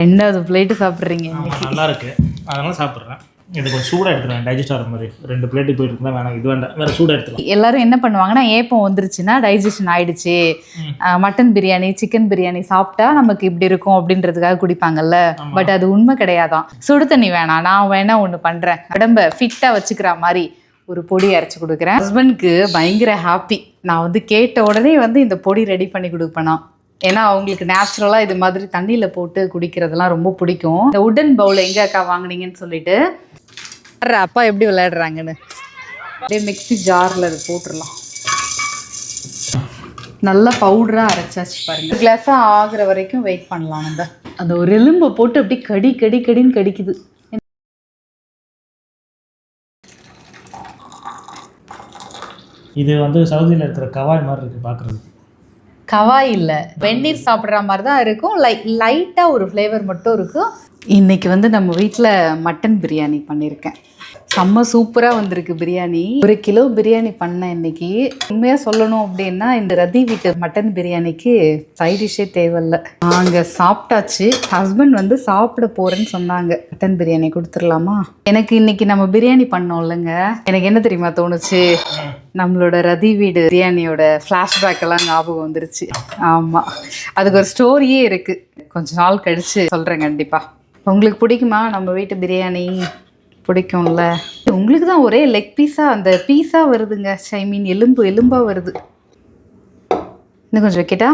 ரெண்டாவது பிளேட்டு சாப்பிட்றீங்க? நல்லா இருக்கு அதனால சாப்பிட்றேன். இது கொஞ்சம் சூடாக எடுத்துருவேன் டைஜஸ்ட் ஆகிற மாதிரி. ரெண்டு பிளேட்டு போயிட்டு இருந்தால் வேணாம். இது வேண்டாம். வேறு சூடாக எடுத்துக்கலாம். எல்லாரும் என்ன பண்ணுவாங்கன்னா ஏப்பம் வந்துருச்சுன்னா டைஜஷன் ஆயிடுச்சு. மட்டன் பிரியாணி சிக்கன் பிரியாணி சாப்பிட்டா நமக்கு இப்படி இருக்கும் அப்படின்றதுக்காக குடிப்பாங்கல்ல. பட் அது உண்மை கிடையாதான். சுடு தண்ணி வேணாம். நான் வேணா ஒன்று பண்றேன். உடம்ப ஃபிட்டா வச்சுக்கிற மாதிரி ஒரு பொடி அரைச்சு கொடுக்குறேன். ஹஸ்பண்ட்க்கு பயங்கர ஹாப்பி நான் வந்து கேட்ட உடனே வந்து இந்த பொடி ரெடி பண்ணி கொடுப்பேனா ஏன்னா அவங்களுக்கு நேச்சுரலாக இது மாதிரி தண்ணியில் போட்டு குடிக்கிறதெல்லாம் ரொம்ப பிடிக்கும். இந்த உடன் பவுல் எங்கே அக்கா வாங்குனீங்கன்னு சொல்லிட்டு அப்பா எப்படி விளையாடுறாங்கன்னு. அப்படியே மிக்ஸி ஜாரில் அது போட்டுடலாம் நல்லா பவுடராக அரைச்சாச்சு பாருங்க. கிளாஸாக ஆகுற வரைக்கும் வெயிட் பண்ணலாம் நம்ம. அந்த ஒரு எலும்பை போட்டு அப்படியே கடி கடி கடின்னு கடிக்குது. இது வந்து சவுதியில் இருக்கிற கவாய் மாதிரி இருக்குது பார்க்குறது கவாய் இல்லை. வெந்நீர் சாப்பிட்ற மாதிரி தான் இருக்கும். லை லைட்டாக ஒரு ஃப்ளேவர் மட்டும் இருக்கும். இன்னைக்கு வந்து நம்ம வீட்டில் மட்டன் பிரியாணி பண்ணியிருக்கேன் செம்ம சூப்பராக வந்திருக்கு பிரியாணி. ஒரு கிலோ பிரியாணி பண்ணேன் இன்னைக்கு. உண்மையாக சொல்லணும் அப்படின்னா இந்த ரதி வீட்டு மட்டன் பிரியாணிக்கு சைட் டிஷ்ஷே தேவையில்ல. நாங்கள் சாப்பிட்டாச்சு. ஹஸ்பண்ட் வந்து சாப்பிட போகிறேன்னு சொன்னாங்க. மட்டன் பிரியாணி கொடுத்துடலாமா? எனக்கு இன்னைக்கு நம்ம பிரியாணி பண்ணோம் இல்லைங்க. எனக்கு என்ன தெரியுமா தோணுச்சு? நம்மளோட ரதி வீடு பிரியாணியோட ஃப்ளாஷ்பேக் எல்லாம் ஞாபகம் வந்துருச்சு. ஆமாம் அதுக்கு ஒரு ஸ்டோரியே இருக்கு. கொஞ்ச நாள் கழிச்சு சொல்கிறேன் கண்டிப்பாக உங்களுக்கு பிடிக்குமா? நம்ம வீட்டு பிரியாணி? பிடிக்கும்ல? உங்களுக்கு தான் ஒரே லெக் பீஸாக அந்த பீஸாக வருதுங்க ஐ மீன் எலும்பு எலும்பாக வருது. இன்னும் கொஞ்சம் வைக்கட்டா?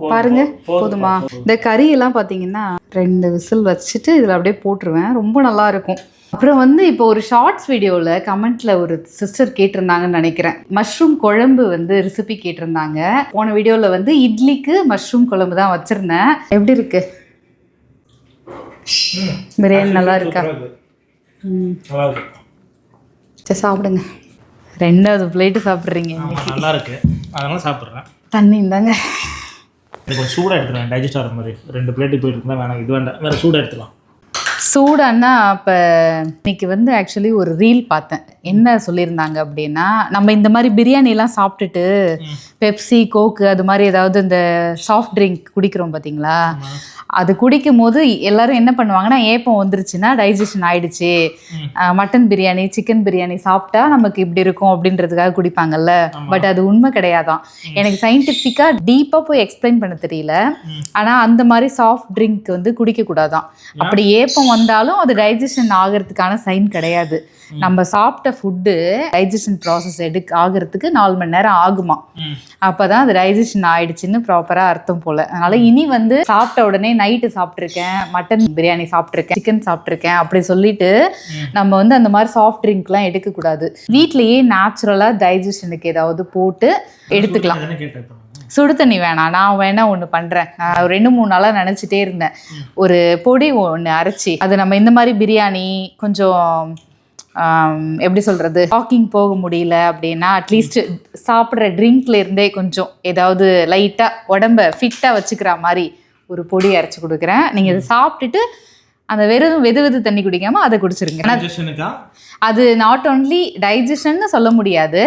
பாருங்க. போதுமா இந்த கறி எல்லாம் பார்த்தீங்கன்னா ரெண்டு விசில் வச்சுட்டு இதில் அப்படியே போட்டுருவேன். ரொம்ப நல்லா இருக்கும். அப்புறம் வந்து இப்போ ஒரு ஷார்ட்ஸ் வீடியோவில் கமெண்ட்ல ஒரு சிஸ்டர் கேட்டிருந்தாங்கன்னு நினைக்கிறேன். மஷ்ரூம் குழம்பு வந்து ரெசிபி கேட்டிருந்தாங்க. போன வீடியோவில் வந்து இட்லிக்கு மஷ்ரூம் குழம்பு தான் வச்சுருந்தேன். எப்படி இருக்கு? பிரியாணி நல்லா இருக்கா? சரி சாப்பிடுங்க. ரெண்டாவது பிளேட்டு சாப்பிட்றீங்க நல்லா இருக்கு. அதனால சாப்பிட்றேன். தண்ணி இந்தாங்க. இது கொஞ்சம் சூடாக எடுத்துருவேன் டைஜஸ்ட் ஆகிற மாதிரி. ரெண்டு பிளேட்டு போயிட்டு இருந்தால் வேணாம். இது வேண்டாம். வேறு சூடாக எடுத்துக்கலாம். சூடானா அப்போ இன்னைக்கு வந்து ஆக்சுவலி ஒரு ரீல் பார்த்தேன். என்ன சொல்லியிருந்தாங்க அப்படின்னா நம்ம இந்த மாதிரி பிரியாணிலாம் சாப்பிட்டுட்டு பெப்சி கோக்கு அது மாதிரி ஏதாவது இந்த சாஃப்ட் ட்ரிங்க் குடிக்கிறோம் பார்த்தீங்களா அது குடிக்கும் போது எல்லாரும் என்ன பண்ணுவாங்கன்னா ஏப்பம் வந்துருச்சுன்னா டைஜஷன் ஆயிடுச்சு. மட்டன் பிரியாணி சிக்கன் பிரியாணி சாப்பிட்டா நமக்கு இப்படி இருக்கும் அப்படின்றதுக்காக குடிப்பாங்கல்ல. பட் அது உண்மை கிடையாதான். எனக்கு சயின்டிஃபிக்காக டீப்பாக போய் எக்ஸ்பிளைன் பண்ண தெரியல. ஆனால் அந்த மாதிரி சாஃப்ட் ட்ரிங்க் வந்து குடிக்கக்கூடாதான். அப்படி ஏப்பம் வந்தாலும் அது டைஜஷன் ஆகிறதுக்கான சைன் கிடையாது. நம்ம சாப்பிட்ட ஃபுட்டு டைஜஷன் ப்ராசஸ் எடுக்க ஆகிறதுக்கு நாலு மணி நேரம் ஆகுமா? அப்பதான் அது டைஜஷன் ஆயிடுச்சுன்னு ப்ராப்பரா அர்த்தம் போல. அதனால இனி வந்து சாப்பிட்ட உடனே நைட்டு சாப்பிட்ருக்கேன் மட்டன் பிரியாணி சாப்பிட்ருக்கேன் சிக்கன் சாப்பிட்ருக்கேன் அப்படி சொல்லிட்டு நம்ம வந்து அந்த மாதிரி சாஃப்ட் ட்ரிங்க்லாம் எடுக்கக்கூடாது. வீட்லயே நேச்சுரலா டைஜஷனுக்கு ஏதாவது போட்டு எடுத்துக்கலாம். சுடு தண்ணி வேணாம். நான் வேணா ஒன்று பண்ணுறேன் நான் ரெண்டு மூணு நாளாக நினச்சிட்டே இருந்தேன். ஒரு பொடி ஒன்று அரைச்சி. அது நம்ம இந்த மாதிரி பிரியாணி கொஞ்சம் எப்படி சொல்கிறது வாக்கிங் போக முடியல அப்படின்னா அட்லீஸ்ட் சாப்பிட்ற ட்ரிங்க்ல இருந்தே கொஞ்சம் ஏதாவது லைட்டாக உடம்ப ஃபிட்டாக வச்சுக்கிற மாதிரி ஒரு பொடி அரைச்சி கொடுக்குறேன். நீங்கள் இதை சாப்பிட்டுட்டு அந்த வெறும் வெது வெது தண்ணி குடிக்காம அதை குடிச்சிருங்க. அது நாட் ஓன்லி டைஜஷன் சொல்ல முடியாது.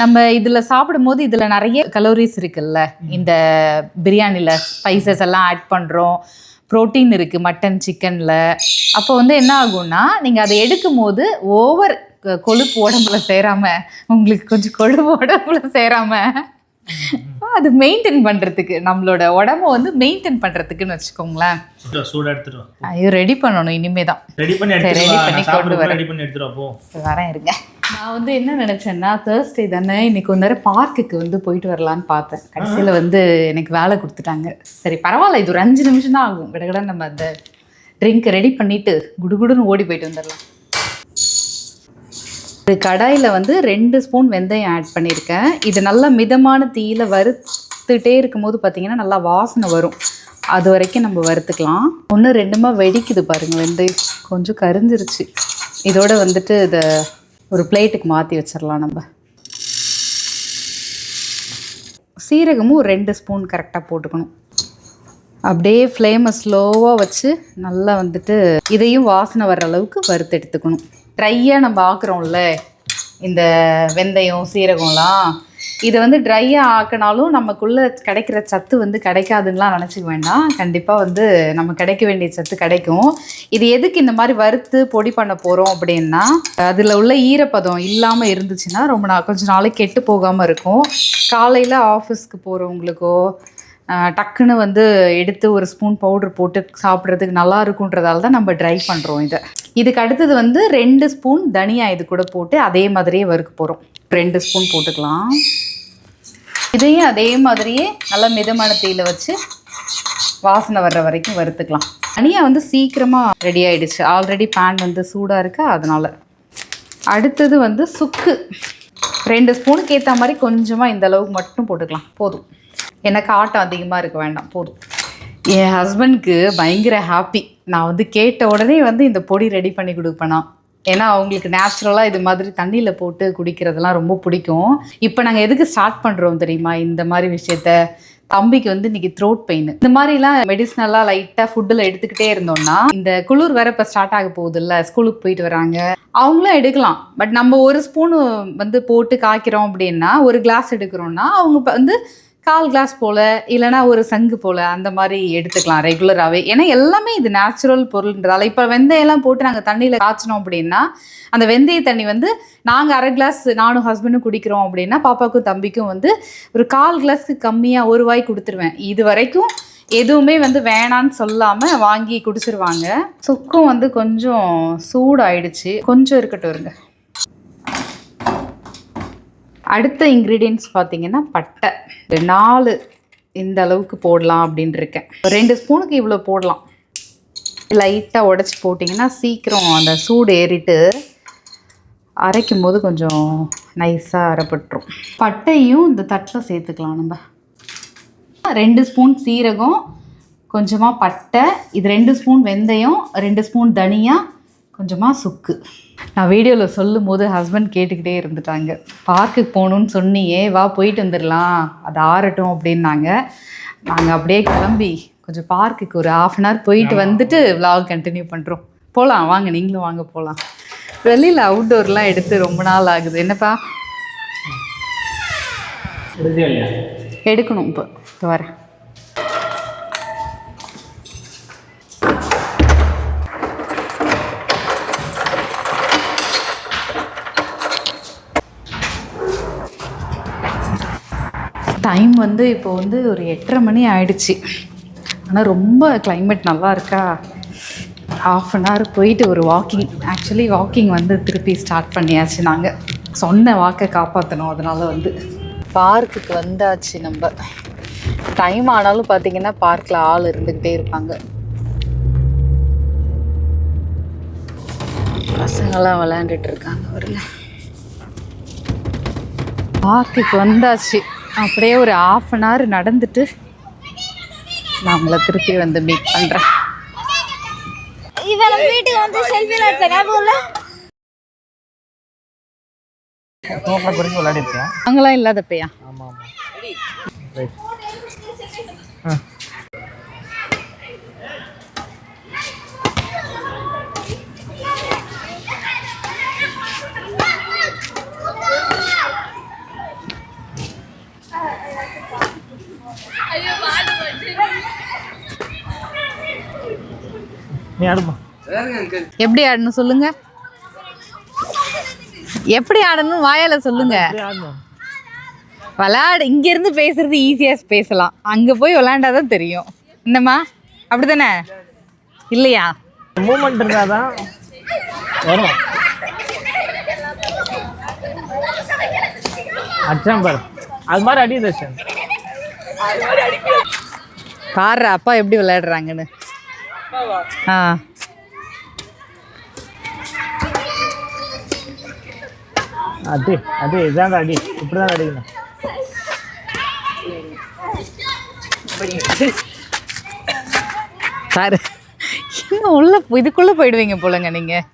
நம்ம இதில் சாப்பிடும்போது இதில் நிறைய கலோரிஸ் இருக்குல்ல. இந்த பிரியாணியில் ஸ்பைசஸ் எல்லாம் ஆட் பண்ணுறோம் புரோட்டீன் இருக்குது மட்டன் சிக்கனில் அப்போ வந்து என்ன ஆகும்னா நீங்கள் அதை எடுக்கும் போது ஓவர் கொழுப்பு உடம்புல சேராம உங்களுக்கு கொஞ்சம் கொழுப்பு உடம்புல சேராம அது மெயின்டைன் பண்ணுறதுக்கு நம்மளோட உடம்ப வந்து மெயின்டைன் பண்ணுறதுக்குன்னு வச்சுக்கோங்களேன். சூடாக வா. ஐயோ ரெடி பண்ணணும் இனிமே தான் ரெடி பண்ணி வா. பண்ணி கொண்டு வரேன். ரெடி பண்ணி போ. வரேன் இருங்க. நான் வந்து என்ன நினச்சேன்னா தேர்ஸ்டே தானே இன்னைக்கு ஒரு நேரம் பார்க்குக்கு வந்து போயிட்டு வரலான்னு பார்த்தேன். கடைசியில் வந்து எனக்கு வேலை கொடுத்துட்டாங்க. சரி பரவாயில்ல இது ஒரு அஞ்சு நிமிஷம் தான் ஆகும். கடகட நம்ம அந்த ட்ரிங்க் ரெடி பண்ணிட்டு குடுகுடுன்னு ஓடி போயிட்டு வந்துடலாம். இது கடாயில் வந்து ரெண்டு ஸ்பூன் வெந்தயம் ஆட் பண்ணியிருக்கேன். இது நல்லா மிதமான தீயில் வறுத்துட்டே இருக்கும்போது பார்த்தீங்கன்னா நல்லா வாசனை வரும். அது வரைக்கும் நம்ம வறுத்துக்கலாம். ஒன்று ரெண்டுமா வெடிக்குது பாருங்கள் வெந்தயம் கொஞ்சம் கரிஞ்சிருச்சு. இதோட வந்துட்டு இதை ஒரு பிளேட்டுக்கு மாற்றி வச்சிடலாம் நம்ம. சீரகமும் ரெண்டு ஸ்பூன் கரெக்டாக போட்டுக்கணும். அப்படியே ஃப்ளேமை ஸ்லோவாக வச்சு நல்லா வந்துட்டு இதையும் வாசனை வர்ற அளவுக்கு வறுத்து எடுத்துக்கணும். ட்ரையாக நம்ம ஆக்குறோம்ல இந்த வெந்தயம் சீரகம்லாம் இதை வந்து ட்ரையாக ஆக்கினாலும் நமக்குள்ளே கிடைக்கிற சத்து வந்து கிடைக்காதுன்னெலாம் நினச்சிக்க வேண்டாம். கண்டிப்பாக வந்து நம்ம கிடைக்க வேண்டிய சத்து கிடைக்கும். இது எதுக்கு இந்த மாதிரி வறுத்து பொடி பண்ண போகிறோம் அப்படின்னா அதில் உள்ள ஈரப்பதம் இல்லாமல் இருந்துச்சுன்னா ரொம்ப நாள் கொஞ்சம் நாளைக்கு கெட்டு போகாமல் இருக்கும். காலையில் ஆஃபீஸ்க்கு போகிறவங்களுக்கோ டக்குன்னு வந்து எடுத்து ஒரு ஸ்பூன் பவுடர் போட்டு சாப்பிட்றதுக்கு நல்லா இருக்குன்றதால தான் நம்ம ட்ரை பண்ணுறோம் இதை. இதுக்கு அடுத்தது வந்து ரெண்டு ஸ்பூன் தனியா இது கூட போட்டு அதே மாதிரியே வறுக்க போகிறோம் ரெண்டு ஸ்பூன் போட்டுக்கலாம். இதையும் அதே மாதிரியே நல்லா மிதமான தீயில வச்சு வாசனை வர்ற வரைக்கும் வறுத்துக்கலாம். தனியா வந்து சீக்கிரமாக ரெடி ஆயிடுச்சு. ஆல்ரெடி பேன் வந்து சூடாக இருக்கா அதனால. அடுத்தது வந்து சுக்கு. ரெண்டு ஸ்பூனுக்கு ஏற்ற மாதிரி கொஞ்சமாக இந்த அளவுக்கு மட்டும் போட்டுக்கலாம். போதும். எனக்கு ஆட்டம் அதிகமாக இருக்க வேண்டாம் போதும். என் ஹஸ்பண்ட்க்கு பயங்கர ஹாப்பி நான் வந்து கேட்ட உடனே வந்து இந்த பொடி ரெடி பண்ணி கொடுப்பேனா. ஏன்னா அவங்களுக்கு நேச்சுரலாக இது மாதிரி தண்ணியில் போட்டு குடிக்கிறதெல்லாம் ரொம்ப பிடிக்கும். இப்போ நாங்கள் எதுக்கு ஸ்டார்ட் பண்ணுறோம் தெரியுமா? இந்த மாதிரி விஷயத்த. தம்பிக்கு வந்து இன்னைக்கு த்ரோட் பெயின் இந்த மாதிரிலாம் மெடிசனலாக லைட்டாக ஃபுட்டில் எடுத்துக்கிட்டே இருந்தோம்னா இந்த குளிர் வேற இப்போ ஸ்டார்ட் ஆக போகுதுல்ல ஸ்கூலுக்கு போயிட்டு வராங்க. அவங்களும் எடுக்கலாம். பட் நம்ம ஒரு ஸ்பூன் வந்து போட்டு காய்க்கிறோம் அப்படின்னா ஒரு கிளாஸ் எடுக்கிறோம்னா அவங்க வந்து கால் கிளாஸ் போல் இல்லைனா ஒரு சங்கு போல் அந்த மாதிரி எடுத்துக்கலாம் ரெகுலராகவே ஏன்னா எல்லாமே இது நேச்சுரல் பொருள்ன்றதால இப்போ வெந்தயம்லாம் போட்டு நாங்கள் தண்ணியில் காய்ச்சினோம் அப்படின்னா அந்த வெந்தய தண்ணி வந்து நாங்கள் அரை கிளாஸ் நானும் ஹஸ்பண்டும் குடிக்கிறோம் அப்படின்னா பாப்பாவுக்கும் தம்பிக்கும் வந்து ஒரு கால் கிளாஸ்க்கு கம்மியாக ஒரு வாய் கொடுத்துருவேன். இது வரைக்கும் எதுவுமே வந்து வேணான்னு சொல்லாமல் வாங்கி குடிச்சிருவாங்க. சுக்கும் வந்து கொஞ்சம் சூடாயிடுச்சு. கொஞ்சம் இருக்கட்டும் இருங்க. அடுத்த இன்க்ரீடியன்ட்ஸ் பார்த்தீங்கன்னா பட்டை. ஒரு நாலு இந்த அளவுக்கு போடலாம் அப்படின்னு இருக்கேன். ரெண்டு ஸ்பூனுக்கு இவ்வளோ போடலாம். லைட்டாக உடச்சி போட்டிங்கன்னா சீக்கிரம் அந்த சூடு ஏறிட்டு அரைக்கும் போது கொஞ்சம் நைஸாக அரைப்பட்டுரும். பட்டையும் இந்த தட்டில் சேர்த்துக்கலாம் நம்ம. ரெண்டு ஸ்பூன் சீரகம் கொஞ்சமாக பட்டை இது ரெண்டு ஸ்பூன் வெந்தயம் ரெண்டு ஸ்பூன் தனியாக கொஞ்சமாக சுக்கு. நான் வீடியோவில் சொல்லும் போது ஹஸ்பண்ட் கேட்டுக்கிட்டே இருந்துட்டாங்க. பார்க்குக்கு போகணுன்னு சொன்னியே வா போயிட்டு வந்துடலாம் அது ஆறட்டும் அப்படின்னாங்க. நாங்கள் அப்படியே கிளம்பி கொஞ்சம் பார்க்குக்கு ஒரு ஆஃப் அன் ஹவர் போயிட்டு வந்துட்டு vlog கண்டினியூ பண்ணுறோம் போகலாம் வாங்க நீங்களும் வாங்க போகலாம் வெளியில் அவுட்டோர்லாம் எடுத்து ரொம்ப நாள் ஆகுது. என்னப்பா? எடுக்கணும் இப்போ. இப்போ வரேன். டைம் வந்து இப்போ வந்து ஒரு எட்டரை மணி ஆயிடுச்சு. ஆனால் ரொம்ப கிளைமேட் நல்லா இருக்கா? ஹாஃப் அன் ஹவர் போயிட்டு ஒரு வாக்கிங் ஆக்சுவலி வாக்கிங் வந்து திருப்பி ஸ்டார்ட் பண்ணியாச்சு நாங்கள் சொன்ன வாக்கை காப்பாற்றணும் அதனால வந்து. பார்க்குக்கு வந்தாச்சு நம்ம. டைம் ஆனாலும் பார்த்தீங்கன்னா பார்க்கில் ஆள் இருந்துக்கிட்டே இருப்பாங்க. பசங்களாம் விளையாண்டுட்டு இருக்காங்க வருங்க பார்க்குக்கு வந்தாச்சு. அப்படியே ஒரு ஆஃப் அன் ஹவர் நடந்துட்டு நான் உங்களை திருப்பி வந்து மீட் பண்ணுறேன் வீட்டுக்கு வந்து செல்ஃபியில் எடுத்த ஞாபகம் இல்லை? தோட்டில் குறைஞ்சி விளையாடிருக்கேன் அங்கெல்லாம் இல்லாதப்பையா? ஆமாம் ஆமாம் ரைட் ஆ. நீ ஆடுமா. எப்படி ஆடணும் சொல்லுங்க. எப்படி ஆடணும் வாயால சொல்லுங்க. விளையாடு இங்கேருந்து பேசுறது ஈஸியாக பேசலாம். அங்கே போய் விளையாண்டாதான் தெரியும். என்னம்மா? அப்படிதானே இல்லையா? மூமெண்ட் இருந்தால் தான் வரும். அச்சான் பாரு. அது மாதிரி அடி தர்ஷன் பாரு அப்பா எப்படி விளையாடுறாங்கன்னு. ஆ. அடி அடி இதான் அடி. இப்படி தான் அடிக்கணும். பாரு இன்னும் உள்ள இதுக்குள்ளே போயிடுவீங்க போலங்க நீங்கள்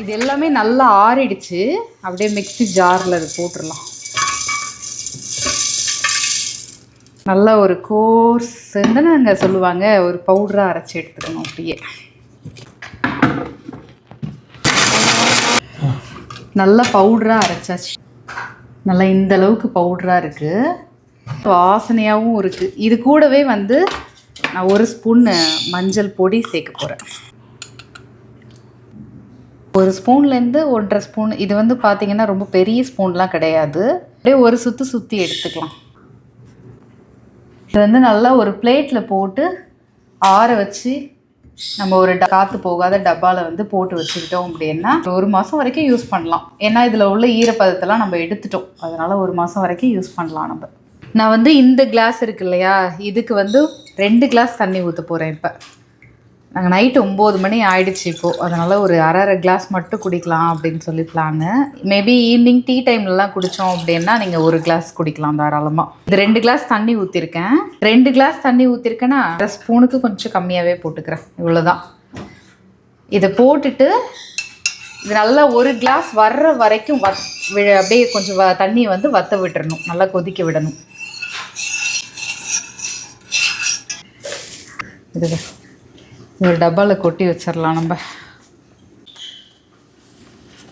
இது எல்லாமே நல்லா ஆறிடுச்சு. அப்படியே மிக்ஸி ஜாரில் அது போட்டுடலாம் நல்ல ஒரு கோர்ஸ் என்னங்க சொல்லுவாங்க? ஒரு பவுடராக அரைச்சி எடுத்துக்கணும் அப்படியே. நல்ல பவுடராக அரைச்சாச்சு. நல்லா இந்த அளவுக்கு பவுடராக இருக்குது வாசனையாகவும் இருக்குது இது கூடவே வந்து நான் ஒரு ஸ்பூன் மஞ்சள் பொடி சேர்க்க போகிறேன் ஒரு ஸ்பூன்லேருந்து ஒன்றரை ஸ்பூன் இது வந்து பார்த்திங்கன்னா ரொம்ப பெரிய ஸ்பூன்லாம் கிடையாது. அப்படியே ஒரு சுற்றி சுற்றி எடுத்துக்கலாம். இது வந்து நல்லா ஒரு பிளேட்டில் போட்டு ஆற வச்சு நம்ம ஒரு ட- காற்று போகாத டப்பாவில் வந்து போட்டு வச்சுக்கிட்டோம் அப்படின்னா ஒரு மாதம் வரைக்கும் யூஸ் பண்ணலாம். ஏன்னா இதில் உள்ள ஈரப்பதத்தெல்லாம் நம்ம எடுத்துட்டோம். அதனால் ஒரு மாதம் வரைக்கும் யூஸ் பண்ணலாம் நம்ம. நான் வந்து இந்த கிளாஸ் இருக்கு இல்லையா? இதுக்கு வந்து ரெண்டு கிளாஸ் தண்ணி ஊற்ற போகிறேன் இப்போ. நாங்கள் நைட்டு ஒம்பது மணி ஆயிடுச்சு இப்போது அதனால் ஒரு அரை அரை கிளாஸ் மட்டும் குடிக்கலாம் அப்படின்னு சொல்லி பிளானு மேபி ஈவினிங் டீ டைம்லலாம் குடித்தோம் அப்படின்னா நீங்கள் ஒரு கிளாஸ் குடிக்கலாம் தாராளமாக இது ரெண்டு கிளாஸ் தண்ணி ஊற்றிருக்கேன் ரெண்டு கிளாஸ் தண்ணி ஊற்றிருக்கேன்னா அரை ஸ்பூனுக்கு கொஞ்சம் கம்மியாகவே போட்டுக்கிறேன். இவ்வளோதான் இதை போட்டுட்டு இது நல்லா ஒரு கிளாஸ் வர்ற வரைக்கும் வத் வி- அப்படியே கொஞ்சம் வ தண்ணியை வந்து வத்த விட்டுறணும். நல்லா கொதிக்க விடணும். இதுதான் ஒரு டப்பாவில் கொட்டி வச்சிடலாம் நம்ம.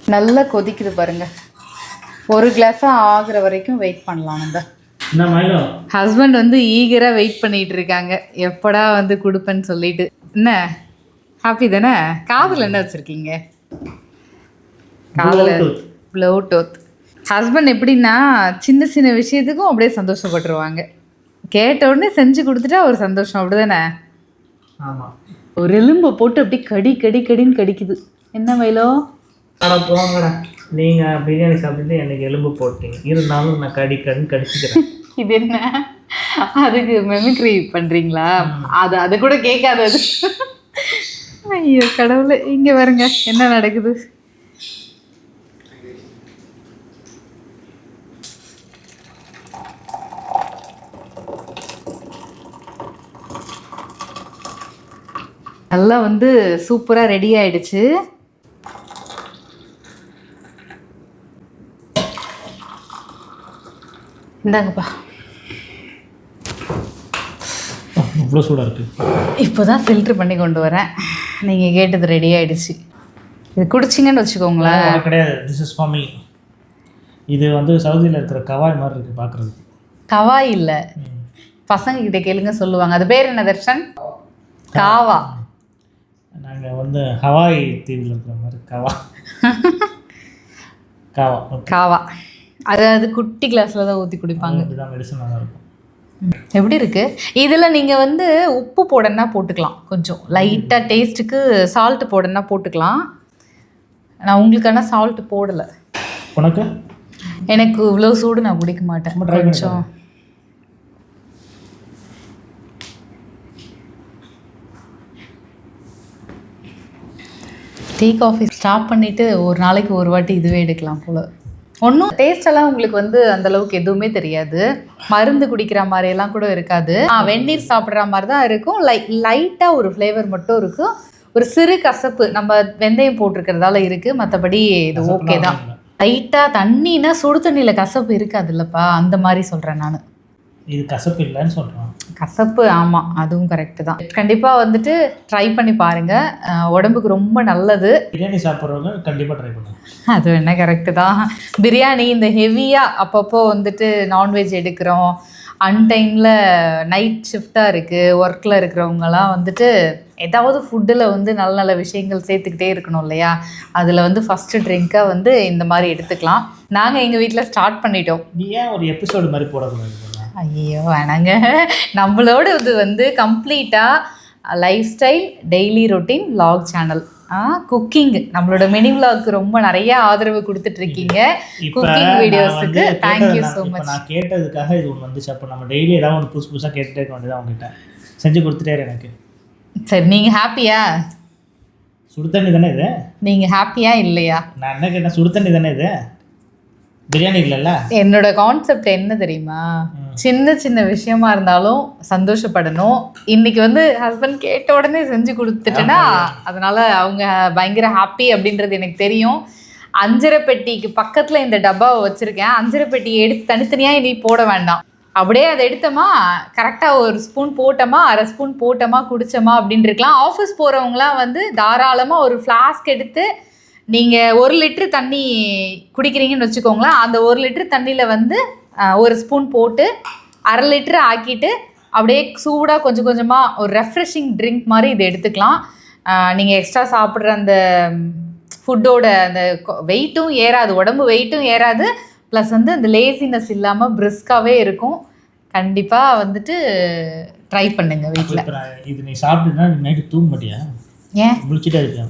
நல்லா கொதிக்குது பாருங்க. ஒரு கிளாஸாக ஆகுற வரைக்கும் வெயிட் பண்ணலாம் நம்ம. ஹஸ்பண்ட் வந்து ஈகராக வெயிட் பண்ணிட்டு இருக்காங்க. எப்படா வந்து கொடுப்பேன்னு சொல்லிட்டு. என்ன? ஹாப்பி தானே? காதில் என்ன வச்சுருக்கீங்க? காதில். ப்ளூடூத் ஹஸ்பண்ட் எப்படின்னா சின்ன சின்ன விஷயத்துக்கும் அப்படியே சந்தோஷப்பட்டுருவாங்க. கேட்ட உடனே செஞ்சு கொடுத்துட்டா ஒரு சந்தோஷம் அப்படிதானே? ஆமாம் ஒரு எலும்பை போட்டு அப்படியே கடி கடி கடின்னு கடிக்குது. என்ன வயலோ போங்கடா நீங்கள் பிரியாணி சாப்பிட்டு எனக்கு எலும்பு போட்டீங்க. இருந்தாலும் நான் கடி கடின்னு கடிச்சிக்கிறேன். இது என்ன? அதுக்கு மெமிக்ரி பண்ணுறீங்களா அது அது கூட கேட்காது ஐயோ கடவுளே. இங்கே வருங்க என்ன நடக்குது? நல்லா வந்து சூப்பராக ரெடி ஆயிடுச்சு. இந்தாங்கப்பா. இவ்வளோ சூடாக இருக்குது இப்போ தான் ஃபில்ட்ரு பண்ணி கொண்டு வரேன். நீங்கள் கேட்டது ரெடி ஆயிடுச்சு. இது குடிச்சிங்கன்னு வச்சுக்கோங்களேன். கிடையாது. திஸ் இஸ் ஃபார் மீ இது வந்து சவுதியில் இருக்கிற கவாய் மாதிரி இருக்குது பார்க்குறதுக்கு கவாய் இல்லை. பசங்க கிட்ட கேளுங்க சொல்லுவாங்க. அது பேர் என்ன தர்ஷன்? காவா. நாங்கள் வந்து ஹவாய் தீவில் இருக்கிற மாதிரி கவா. காவா காவா. அது அது குட்டி கிளாஸில் தான் ஊற்றி குடிப்பாங்க. இதுதான் மெடிசனாக தான் இருக்கும். எப்படி இருக்கு? இதில் நீங்கள் வந்து உப்பு போடணும்னா போட்டுக்கலாம் கொஞ்சம். லைட்டாக டேஸ்ட்டுக்கு சால்ட் போடணும்னா போட்டுக்கலாம். நான் உங்களுக்கான சால்ட் போடலை. உனக்கு? எனக்கு இவ்வளோ சூடு நான் குடிக்க மாட்டேன். கொஞ்சம் டீ காஃபி ஸ்டாப் பண்ணிட்டு ஒரு நாளைக்கு ஒரு வாட்டி இதுவே எடுக்கலாம் போல. ஒன்றும் டேஸ்டெல்லாம் உங்களுக்கு வந்து அந்த அளவுக்கு எதுவுமே தெரியாது. மருந்து குடிக்கிற மாதிரியெல்லாம் கூட இருக்காது. வெந்நீர் சாப்பிட்ற மாதிரி தான் இருக்கும். லை லைட்டாக ஒரு ஃப்ளேவர் மட்டும் இருக்கும் ஒரு சிறு கசப்பு நம்ம வெந்தயம் போட்டிருக்கிறதால இருக்குது மற்றபடி இது ஓகே தான். லைட்டாக தண்ணினா சுடு தண்ணியில் கசப்பு இருக்காதுல்லப்பா. அந்த மாதிரி சொல்கிறேன் நான். இது கசப்பு இல்லைன்னு சொல்கிறான் கசப்பு ஆமாம் அதுவும் கரெக்டு தான். கண்டிப்பாக வந்துட்டு ட்ரை பண்ணி பாருங்கள் உடம்புக்கு ரொம்ப நல்லது. பிரியாணி சாப்பிட்றவங்க கண்டிப்பாக ட்ரை பண்ணுங்க. அது என்ன கரெக்டு தான். பிரியாணி இந்த ஹெவியாக அப்பப்போ வந்துட்டு நான்வெஜ் எடுக்கிறோம். அன்டைமில் நைட் ஷிஃப்டாக இருக்குது ஒர்க்கில் இருக்கிறவங்கலாம் வந்துட்டு ஏதாவது ஃபுட்டில் வந்து நல்ல நல்ல விஷயங்கள் சேர்த்துக்கிட்டே இருக்கணும் இல்லையா? அதில் வந்து ஃபஸ்ட்டு ட்ரிங்க்காக வந்து இந்த மாதிரி எடுத்துக்கலாம். நாங்கள் எங்கள் வீட்டில் ஸ்டார்ட் பண்ணிட்டோம். ஏன் ஒரு எபிசோடு மாதிரி போடக்கூடாது? ஐயோ வேணாங்க. நம்மளோட இது வந்து கம்ப்ளீட்டாக lifestyle daily routine vlog channel. Cooking. நம்மளோட மினி vlogக்கு ரொம்ப நிறைய ஆதரவு கொடுத்துட்டு இருக்கீங்க குக்கிங் வீடியோஸுக்கு தேங்க்யூ ஸோ மச் நான் கேட்டதுக்காக இது ஒன்று வந்துச்சு. அப்போ நம்ம டெய்லி ஏதாவது ஒன்று புதுசு புதுசாக கேட்டுட்டே இருக்க வேண்டியது அவங்ககிட்ட செஞ்சு கொடுத்துட்டே எனக்கு. சரி நீங்கள் ஹாப்பியா சுடு தண்ணி தானே இது? நீங்கள் ஹாப்பியா இல்லையா? நான் என்ன கேட்டேன்? சுடு தண்ணி தானே இது? பிரியாணி இல்லைல்ல? என்னோட கான்செப்ட் என்ன தெரியுமா? சின்ன சின்ன விஷயமா இருந்தாலும் சந்தோஷப்படணும். இன்னைக்கு வந்து ஹஸ்பண்ட் கேட்ட உடனே செஞ்சு கொடுத்துட்டேன்னா அதனால அவங்க பயங்கர ஹாப்பி அப்படின்றது எனக்கு தெரியும். அஞ்சரை பெட்டிக்கு பக்கத்தில் இந்த டப்பாவை வச்சுருக்கேன். அஞ்சரை பெட்டி எடுத்து தனித்தனியாக இனி போட வேண்டாம். அப்படியே அதை எடுத்தோமா? கரெக்டாக ஒரு ஸ்பூன் போட்டோமா? அரை ஸ்பூன் போட்டோமா? குடிச்சோமா? அப்படின்னு இருக்கலாம். ஆஃபீஸ் போகிறவங்களாம் வந்து தாராளமாக ஒரு ஃப்ளாஸ்க் எடுத்து நீங்கள் ஒரு லிட்டரு தண்ணி குடிக்கிறீங்கன்னு வச்சுக்கோங்களேன் அந்த ஒரு லிட்டர் தண்ணியில் வந்து ஒரு ஸ்பூன் போட்டு அரை லிட்டர் ஆக்கிட்டு அப்படியே சூடாக கொஞ்சம் கொஞ்சமாக ஒரு ரெஃப்ரெஷிங் ட்ரிங்க் மாதிரி இதை எடுத்துக்கலாம். நீங்கள் எக்ஸ்ட்ரா சாப்பிட்ற அந்த ஃபுட்டோட அந்த வெயிட்டும் ஏறாது உடம்பு வெயிட்டும் ஏறாது. ப்ளஸ் வந்து அந்த லேசினஸ் இல்லாமல் பிரிஸ்காகவே இருக்கும். கண்டிப்பாக வந்துட்டு ட்ரை பண்ணுங்க வீட்டில் இது நீ சாப்பிட்டுனா நைட்டு தூங்க மாட்டியா? ஏன்? முழிச்சிட்டே இருக்கியா?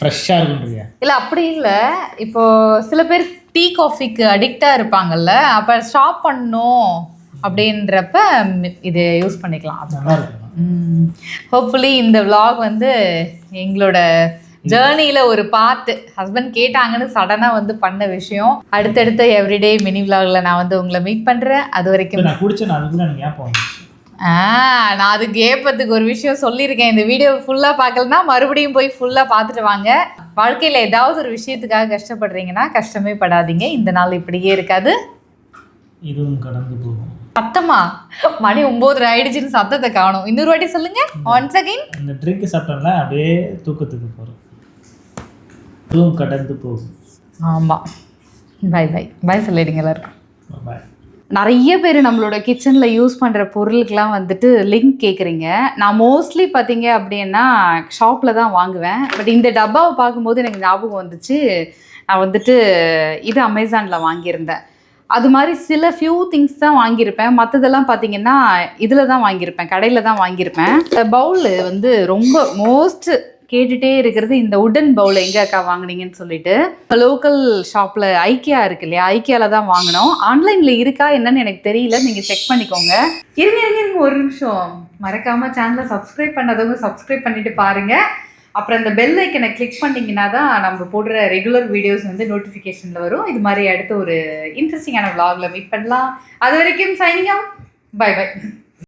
ஃப்ரெஷ்ஷாக இருக்குன்றியா. இல்லை அப்படி இல்லை. இப்போ சில பேர் டீ காஃபிக்கு அடிக்டாக இருப்பாங்கல்ல அப்போ ஸ்டாப் பண்ணணும் அப்படின்றப்ப இது யூஸ் பண்ணிக்கலாம். ஹோப்ஃபுல்லி இந்த vlog வந்து எங்களோட ஜேர்னியில் ஒரு பார்ட்டு ஹஸ்பண்ட் கேட்டாங்கன்னு சடனாக வந்து பண்ண விஷயம். அடுத்தடுத்த எவ்ரிடே மினி vlogல நான் வந்து உங்களை மீட் பண்ணுறேன் அது வரைக்கும் நான் குடிச்சேன் வந்துச்சு. ஆ நான் அது கேப்பதுக்கு ஒரு விஷயம் சொல்லியிருக்கேன். இந்த வீடியோ ஃபுல்லாக பார்க்கலனா மறுபடியும் போய் ஃபுல்லாக பார்த்துட்டு வாங்க. வாழ்க்கையில் ஏதாவது ஒரு விஷயத்துக்காக கஷ்டப்படுறீங்கன்னா கஷ்டமே படாதீங்க. இந்த நாள் இப்படியே இருக்காது. இதுவும் கடந்து போகும். சத்தமா? மணி ஒம்பது ஆயிடுச்சுன்னு சத்தத்தை காணும். இன்னொரு வாட்டி சொல்லுங்க. ஒன்ஸ் அகைன் அந்த ட்ரிங்க் சாப்பிட்டோம்னா அப்படியே தூக்கத்துக்கு போகிறோம் இதுவும் கடந்து போகும். ஆமாம் பை பை பை சொல்லிடுங்க எல்லாருக்கும். பாய் நிறைய பேர் நம்மளோட கிச்சனில் யூஸ் பண்ணுற பொருளுக்கெலாம் வந்துட்டு லிங்க் கேட்குறீங்க நான் மோஸ்ட்லி பார்த்தீங்க அப்படின்னா ஷாப்பில் தான் வாங்குவேன். பட் இந்த டப்பாவை பார்க்கும்போது எனக்கு ஞாபகம் வந்துச்சு. நான் வந்துட்டு இது அமேசானில் வாங்கியிருந்தேன். அது மாதிரி சில ஃபியூ திங்ஸ் தான் வாங்கியிருப்பேன். மற்றதெல்லாம் பார்த்தீங்கன்னா இதில் தான் வாங்கியிருப்பேன். கடையில் தான் வாங்கியிருப்பேன். பவுல் வந்து ரொம்ப மோஸ்ட் கேட்டுட்டே இருக்கிறது இந்த உடன் பவுல் எங்கே அக்கா வாங்குனீங்கன்னு சொல்லிட்டு. லோக்கல் ஷாப்பில் ஐக்கியா இருக்கு இல்லையா? ஐக்கியாவில் தான் வாங்கினோம். ஆன்லைனில் இருக்கா என்னன்னு எனக்கு தெரியல. நீங்கள் செக் பண்ணிக்கோங்க. இருங்க இருங்க இருங்க. ஒரு நிமிஷம். மறக்காமல் சேனலை சப்ஸ்கிரைப் பண்ணாதவங்க சப்ஸ்கிரைப் பண்ணிட்டு பாருங்க. அப்புறம் இந்த பெல் ஐக்கனை கிளிக் பண்ணிங்கன்னா தான் நம்ம போடுற ரெகுலர் வீடியோஸ் வந்து நோட்டிஃபிகேஷனில் வரும். இது மாதிரி அடுத்து ஒரு இன்ட்ரெஸ்டிங்கான vlogல மீட் பண்ணலாம். அது வரைக்கும் சைனிங் பை பை